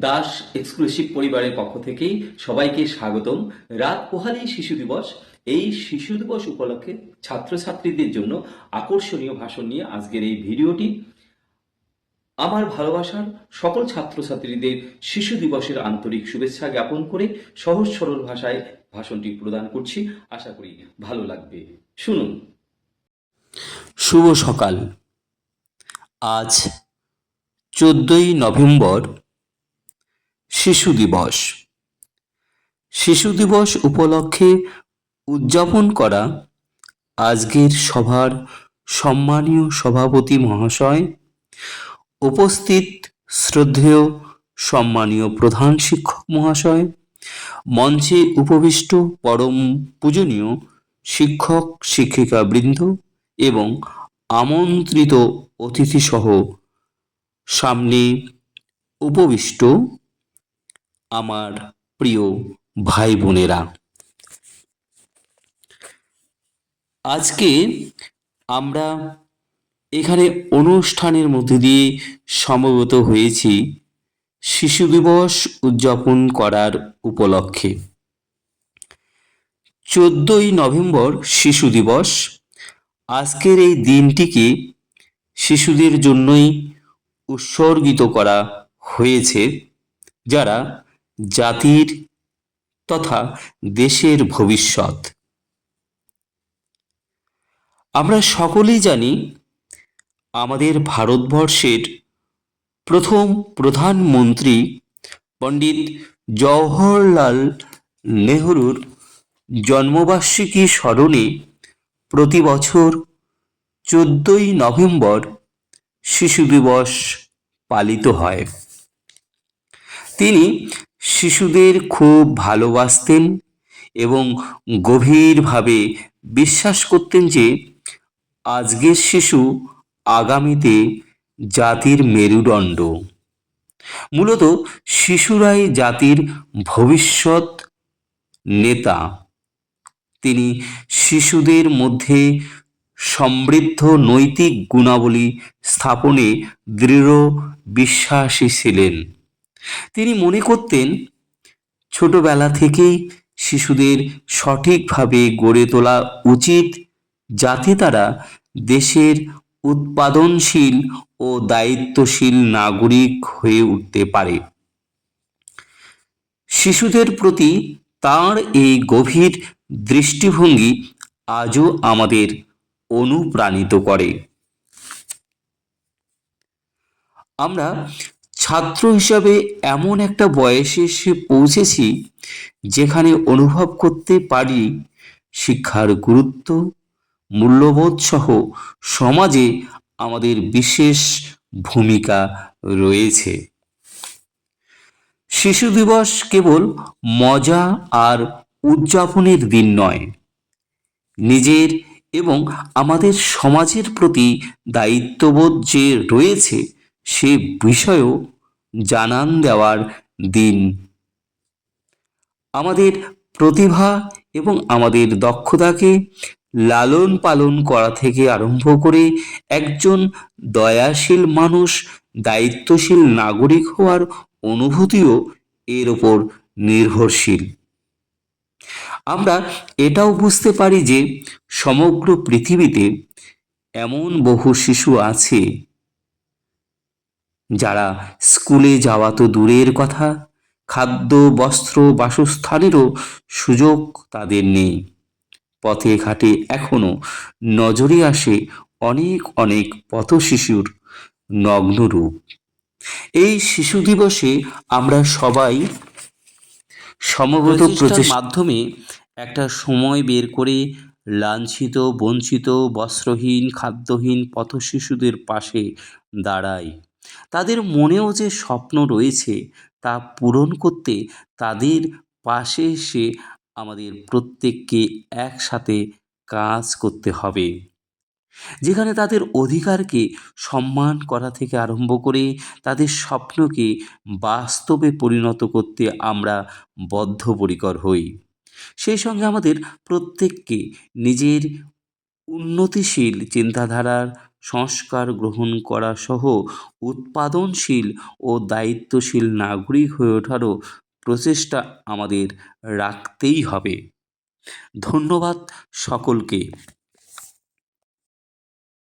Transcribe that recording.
Das exclusive পরিবারের পক্ষ থেকেই সবাইকে স্বাগতম। রাত পোহালি শিশু দিবস। এই শিশু দিবস উপলক্ষে ছাত্রছাত্রীদের জন্য আকর্ষণীয় ভাষণ নিয়ে আজকের এই ভিডিওটি। আমার ভালোবাসার সকল ছাত্রছাত্রীদের শিশু দিবসের আন্তরিক শুভেচ্ছা জ্ঞাপন করে সহজ সরল ভাষায় ভাষণটি প্রদান করছি। আশা করি ভালো লাগবে। শুনুন। শুভ সকাল। আজ চোদ্দই নভেম্বর শিশু দিবস। শিশু দিবস উপলক্ষে উদযাপন করা আজকের সভার সম্মানীয় সভাপতি মহাশয়, উপস্থিত শ্রদ্ধেয় সম্মানীয় প্রধান শিক্ষক মহাশয়, মঞ্চে উপবিষ্ট পরম পূজনীয় শিক্ষক শিক্ষিকা বৃন্দ এবং আমন্ত্রিত অতিথিসহ সামনে উপবিষ্ট আমার প্রিয় ভাই বোনেরা আজকে আমরা এখানে অনুষ্ঠানের মধ্যে দিয়ে সমবেত হয়েছি শিশু দিবস উদযাপন করার উপলক্ষে। চোদ্দই নভেম্বর শিশু দিবস। আজকের এই দিনটিকে শিশুদের জন্যই উৎসর্গিত করা হয়েছে যারা জাতির তথা দেশের ভবিষ্যৎ। আমরা সকলেই জানি আমাদের ভারতবর্ষের প্রথম প্রধানমন্ত্রী পণ্ডিত জওহরলাল নেহরুর জন্মবার্ষিকী স্মরণে প্রতি বছর চোদ্দই নভেম্বর শিশু দিবস পালিত হয়। তিনি শিশুদের খুব ভালোবাসতেন এবং গভীরভাবে বিশ্বাস করতেন যে আজকের শিশু আগামীতে জাতির মেরুদণ্ড। মূলত শিশুরাই জাতির ভবিষ্যৎ নেতা। তিনি শিশুদের মধ্যে সমৃদ্ধ নৈতিক গুণাবলী স্থাপনে দৃঢ় বিশ্বাসী ছিলেন। তিনি মনে করতেন, ছোটবেলা থেকেই শিশুদের সঠিকভাবে গড়ে তোলা উচিত যাতে তারা দেশের উৎপাদনশীল ও দায়িত্বশীল নাগরিক হয়ে উঠতে পারে। শিশুদের প্রতি তার এই গভীর দৃষ্টিভঙ্গি আজও আমাদের অনুপ্রাণিত করে। আমরা ছাত্র হিসাবে এমন একটা বয়সে এসে পৌঁছেছি যেখানে অনুভব করতে পারি শিক্ষার গুরুত্ব, মূল্যবোধ সহ সমাজে আমাদের বিশেষ ভূমিকা রয়েছে। শিশু দিবস কেবল মজা আর উদযাপনের দিন নয়, নিজের এবং আমাদের সমাজের প্রতি দায়িত্ববোধ যে রয়েছে সে বিষয়েও জানান দেওয়ার দিন। আমাদের প্রতিভা এবং আমাদের দক্ষতাকে লালন পালন করা থেকে আরম্ভ করে একজন দয়াশীল মানুষ, দায়িত্বশীল নাগরিক হওয়ার অনুভূতিও এর ওপর নির্ভরশীল। আমরা এটাও বুঝতে পারি যে সমগ্র পৃথিবীতে এমন বহু শিশু আছে যারা স্কুলে যাওয়া তো দূরের কথা খাদ্য বস্ত্র বাসস্থানেরও সুযোগ তাদের নেই। পথে ঘাটে এখনও নজরে আসে অনেক অনেক পথ শিশুর নগ্ন রূপ। এই শিশু দিবসে আমরা সবাই সমবেত প্রচেষ্টার মাধ্যমে একটা সময় বের করে লাঞ্ছিত বঞ্চিত বস্ত্রহীন খাদ্যহীন পথ শিশুদের পাশে দাঁড়াই। তাদের মনেও যে স্বপ্ন রয়েছে তা পূরণ করতে তাদের পাশে এসে আমাদের প্রত্যেককে একসাথে কাজ করতে হবে। যেখানে তাদের অধিকারকে সম্মান করা থেকে আরম্ভ করে তাদের স্বপ্নকে বাস্তবে পরিণত করতে আমরা বদ্ধপরিকর হই। সেই সঙ্গে আমাদের প্রত্যেককে নিজের উন্নতিশীল চিন্তাধারার সংস্কার গ্রহণ করা সহ উৎপাদনশীল ও দায়িত্বশীল নাগরিক হয়ে ওঠারও প্রচেষ্টা আমাদের রাখতেই হবে। ধন্যবাদ সকলকে।